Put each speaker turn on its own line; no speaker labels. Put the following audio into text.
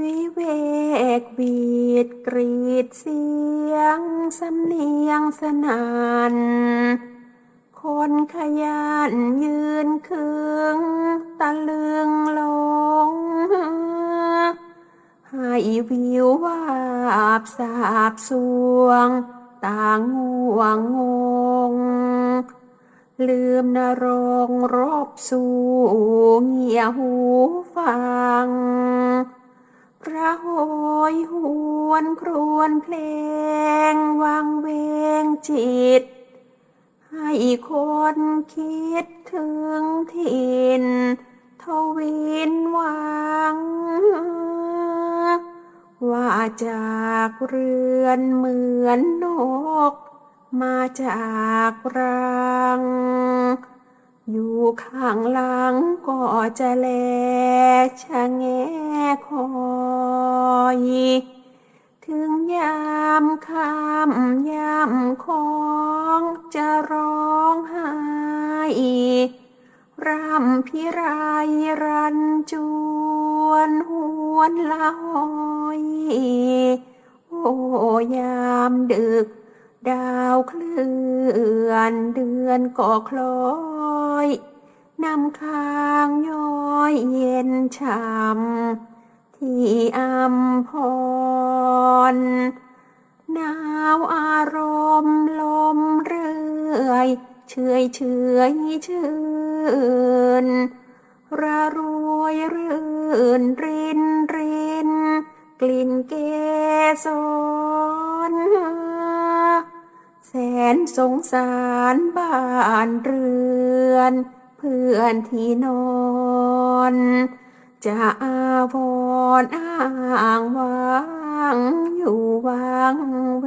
วิเวกวีดกรีดเสียง สำเนียงสนาน คนขยันยืนคึงตะลึงหลง ให้วิววาบสาบสวง ต่างง่วงงง ลืมนรงรบสู่เงียหูฟัง ระโหยหวนครวนเพลงวังเวงจิต ให้คนคิดถึงถิ่นทวินวัง ว่าจากเรือนเหมือนนก มาจากรังอยู่ ข้างหลังก็จะแลชะแงคอยถึงยามคำยามของจะร้องไห้รำพิไรรันจวนหวนละหอยโอ้ยามดึกดาวเคลื่อนเดือนก็คล้อย นำค้างย้อยเย็นช่ำที่อัมพรหนาวอารมณ์ลมเรื่อย เฉยเฉยชื่นระรวยรื่นรินรินกลิ่นเกสรแสนสงสารบ้านเรือน พื่อนที่นอน จะอาวรอ้างวางอยู่วางเว